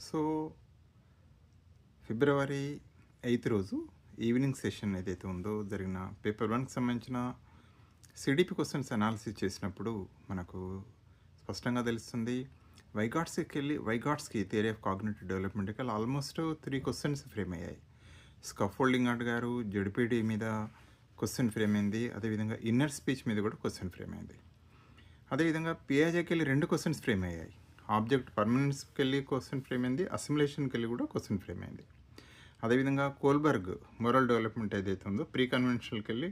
So February eighth రోజు evening session ఏదైతే ఉందో జరిగిన పేపర్ వన్కి సంబంధించిన సిడిపి క్వశ్చన్స్ అనాలిసిస్ చేసినప్పుడు మనకు స్పష్టంగా తెలుస్తుంది. వైగాట్స్కి వెళ్ళి వైగాట్స్కి థియరీ ఆఫ్ కాగ్నేటివ్ డెవలప్మెంట్కి వెళ్ళి ఆల్మోస్ట్ త్రీ క్వశ్చన్స్ ఫ్రేమ్ అయ్యాయి. స్కఫోల్డింగ్ గారు జడిపిడి మీద క్వశ్చన్ ఫ్రేమ్ అయింది. అదేవిధంగా ఇన్నర్ స్పీచ్ మీద కూడా క్వశ్చన్ ఫ్రేమ్ అయింది. అదేవిధంగా పియాజేకి వెళ్ళి రెండు క్వశ్చన్స్ ఫ్రేమ్ అయ్యాయి. ఆబ్జెక్ట్ పర్మనెన్స్కి వెళ్ళి క్వశ్చన్ ఫ్రేమ్ అయింది అసిమిలేషన్కి వెళ్ళి కూడా క్వశ్చన్ ఫ్రేమ్ అయింది. అదేవిధంగా కోల్బర్గ్ మోరల్ డెవలప్మెంట్ ఏదైతే ఉందో ప్రీ కన్వెన్షనల్కి వెళ్ళి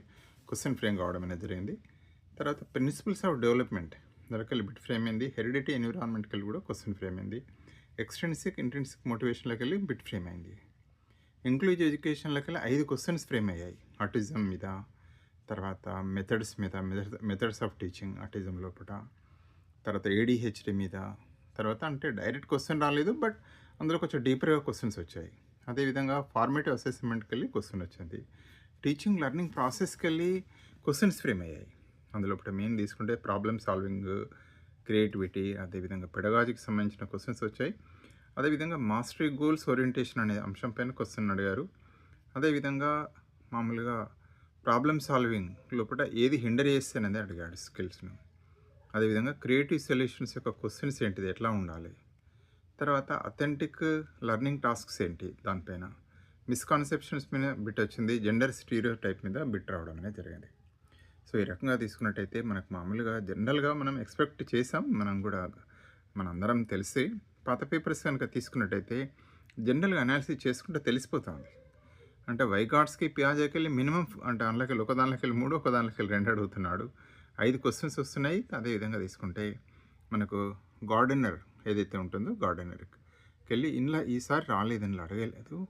క్వశ్చన్ ఫ్రేమ్ కావడం అనేది జరిగింది. తర్వాత ప్రిన్సిపల్స్ ఆఫ్ డెవలప్మెంట్ దొరకలి బిట్ ఫ్రేమ్ అయింది హెరిడిటీ ఎన్విరాన్మెంట్కి వెళ్ళి కూడా క్వశ్చన్ ఫ్రేమ్ అయింది ఎక్స్టెన్సిక్ ఇంటెన్సిక్ మోటివేషన్లోకి వెళ్ళి బిట్ ఫ్రేమ్ అయింది. ఇంక్లూజివ్ ఎడ్యుకేషన్లోకి వెళ్ళి ఐదు క్వశ్చన్స్ ఫ్రేమ్ అయ్యాయి ఆటిజం మీద తర్వాత మెథడ్స్ మీద మెథడ్స్ ఆఫ్ టీచింగ్ ఆటిజం లోపల తర్వాత ఏడిహెచ్డి మీద తర్వాత అంటే డైరెక్ట్ క్వశ్చన్ రాలేదు బట్ అందులో కొంచెం డీపర్గా క్వశ్చన్స్ వచ్చాయి. అదేవిధంగా ఫార్మేటివ్ అసెస్మెంట్కి వెళ్ళి క్వశ్చన్ వచ్చింది. టీచింగ్ లెర్నింగ్ ప్రాసెస్కి వెళ్ళి క్వశ్చన్స్ ఫ్రేమ్ అయ్యాయి. అందులో ఇప్పుడు మెయిన్ తీసుకుంటే ప్రాబ్లమ్ సాల్వింగ్ క్రియేటివిటీ అదేవిధంగా పెడగాజికి సంబంధించిన క్వశ్చన్స్ వచ్చాయి. అదేవిధంగా మాస్టరీ గోల్స్ ఓరియంటేషన్ అనే అంశం పైన క్వశ్చన్ అడిగారు. అదేవిధంగా మామూలుగా ప్రాబ్లమ్ సాల్వింగ్ లోపల ఏది హిండర్ చేస్తే అనేది అడిగాడు స్కిల్స్ను. అదేవిధంగా క్రియేటివ్ సొల్యూషన్స్ యొక్క క్వశ్చన్స్ ఏంటిది? ఎట్లా ఉండాలి? తర్వాత అథెంటిక్ లెర్నింగ్ టాస్క్స్ ఏంటి? దానిపైన మిస్కాన్సెప్షన్స్ మీద బిట్ వచ్చింది. జెండర్ స్టీరియో టైప్ మీద బిట్ రావడం అనేది జరిగింది. సో ఈ రకంగా తీసుకున్నట్టయితే మనకు మామూలుగా జనరల్గా మనం ఎక్స్పెక్ట్ చేసాం మనం కూడా మనందరం తెలిసి పాత పేపర్స్ కనుక తీసుకున్నట్టయితే జనరల్గా అనాలిసిస్ చేసుకుంటే తెలిసిపోతుంది. అంటే వైగాడ్స్కి పియాజాకి వెళ్ళి మినిమం అంటే అందులోకి వెళ్ళి ఒక దానిలోకి వెళ్ళి మూడు ఒక దానిలోకి వెళ్ళి రెండు అడుగుతున్నాడు. ఐదు క్వశ్చన్స్ వస్తున్నాయి. అదే విధంగా తీసుకుంటే మనకు గార్డెనర్ ఏదైతే ఉంటుందో గార్డెనర్కి వెళ్ళి ఇంట్లో ఈసారి రాలేదు అడగలేదు.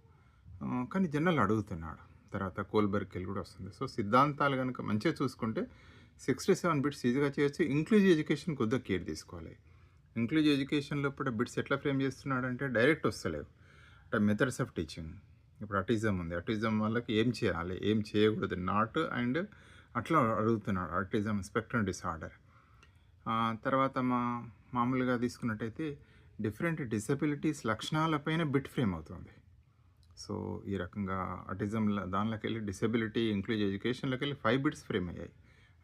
కానీ జనరల్ అడుగుతున్నాడు. తర్వాత కోల్బర్గ్కి వెళ్ళి కూడా వస్తుంది. సో సిద్ధాంతాలు కనుక మంచిగా చూసుకుంటే సిక్స్టీ సెవెన్ బిట్స్ ఈజీగా చేయొచ్చు. ఇంక్లూజివ్ ఎడ్యుకేషన్ కొద్దిగా కేర్ తీసుకోవాలి. ఇంక్లూజివ్ ఎడ్యుకేషన్లో ఇప్పుడు బిట్స్ ఎట్లా ఫ్రేమ్ చేస్తున్నాడు అంటే డైరెక్ట్ వస్తలేవు. అంటే మెథడ్స్ ఆఫ్ టీచింగ్. ఇప్పుడు అటిజం ఉంది. అటిజం వాళ్ళకి ఏం చేయాలి? ఏం చేయకూడదు. నాట్ అండ్ అట్లా అడుగుతున్నాడు అటిజం స్పెక్ట్రమ్ డిసార్డర్. తర్వాత మా మామూలుగా తీసుకున్నట్టయితే డిఫరెంట్ డిసబిలిటీస్ లక్షణాలపైన బిట్ ఫ్రేమ్ అవుతుంది. సో ఈ రకంగా అటిజం దానిలోకి వెళ్ళి డిసబిలిటీ ఇంక్లూజ్ ఎడ్యుకేషన్లోకి వెళ్ళి ఫైవ్ బిట్స్ ఫ్రేమ్ అయ్యాయి.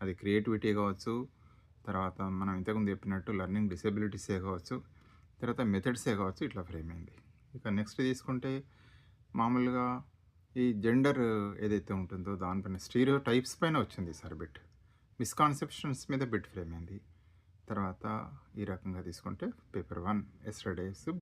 అది క్రియేటివిటీ కావచ్చు తర్వాత మనం ఇంతకుముందు చెప్పినట్టు లెర్నింగ్ డిసబిలిటీసే కావచ్చు తర్వాత మెథడ్సే కావచ్చు ఇట్లా ఫ్రేమ్ అయింది. ఇక నెక్స్ట్ తీసుకుంటే మామూలుగా ఈ జెండర్ ఏదైతే ఉంటుందో దానిపైన స్టీరియో టైప్స్ పైన వచ్చింది సార్ బిట్. మిస్కాన్సెప్షన్స్ మీద బిట్ ఫ్రేమ్ అయింది. తర్వాత ఈ రకంగా తీసుకుంటే పేపర్ వన్ ఎస్టర్డేస్